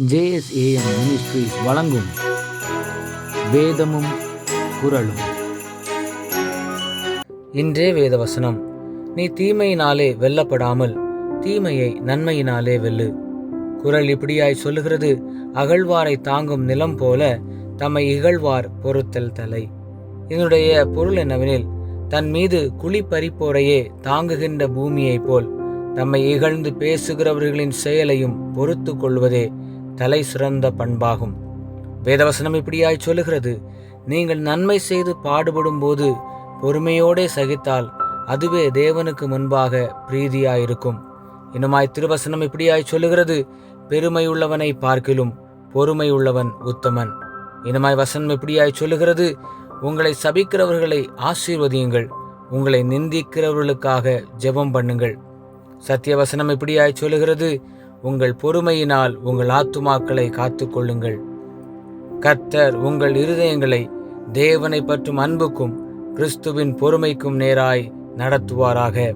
JSAM ministries வழங்கும் வேதமும் குரலும் இன்றே வேதவசனம். நீ தீமையினாலே வெல்லப்படாமல் தீமையை நன்மையினாலே வெல்லு. குரல் இப்படியாய் சொல்லுகிறது அகழ்வாரை தாங்கும் நிலம் போல தம்மை இகழ்வார் பொறுத்தல் தலை. இதனுடைய பொருள் என்னவெனில் தன் மீது குழி பறிப்போரையே தாங்குகின்ற பூமியைப் போல் தம்மை இகழ்ந்து பேசுகிறவர்களின் செயலையும் பொறுத்து கொள்வதே தலை சிறந்த பண்பாகும். வேதவசனம் இப்படியாய் சொல்லுகிறது. நீங்கள் நன்மை செய்து பாடுபடும் போது பொறுமையோடே சகித்தால் அதுவே தேவனுக்கு முன்பாக பிரீதியாயிருக்கும். இன்னுமாய் திருவசனம் இப்படியாய் சொல்லுகிறது. பெருமையுள்ளவனை பார்க்கிலும் பொறுமையுள்ளவன் உத்தமன். இனமாய் வசனம் இப்படியாய் சொல்லுகிறது. உங்களை சபிக்கிறவர்களை ஆசீர்வதியுங்கள். உங்களை நிந்திக்கிறவர்களுக்காக ஜெபம் பண்ணுங்கள். சத்தியவசனம் இப்படியாய் சொல்லுகிறது. உங்கள் பொறுமையினால் உங்கள் ஆத்துமாக்களை காத்துக்கொள்ளுங்கள். கர்த்தர் உங்கள் இருதயங்களை தேவனை பற்றும் அன்புக்கும் கிறிஸ்துவின் பொறுமைக்கும் நேராய் நடத்துவாராக.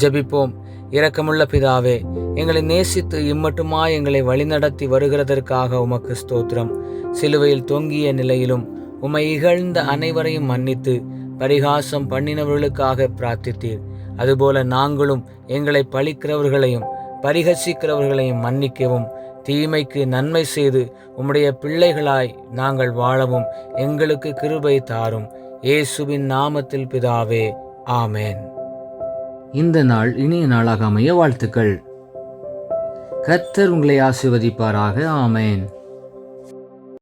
ஜெபிப்போம். இரக்கமுள்ள பிதாவே எங்களை நேசித்து இம்மட்டுமாய் எங்களை வழிநடத்தி வருகிறதற்காக உமக்கு ஸ்தோத்திரம். சிலுவையில் தொங்கிய நிலையிலும் உம்மை இகழ்ந்த அனைவரையும் மன்னித்து பரிகாசம் பண்ணினவர்களுக்காக பிரார்த்தித்தீர். அதுபோல நாங்களும் எங்களை பழிக்கிறவர்களையும் பரிகசிக்கிறவர்களையும் மன்னிக்கவும். தீமைக்கு நன்மை செய்து உம்முடைய பிள்ளைகளாய் நாங்கள் வாழவும். எங்களுக்கு கிருபை தாரும். இயேசுவின் நாமத்தில் பிதாவே ஆமேன். இந்த நாள் இனிய நாளாக அமைய வாழ்த்துக்கள். கர்த்தர் உங்களை ஆசிர்வதிப்பாராக. ஆமேன்.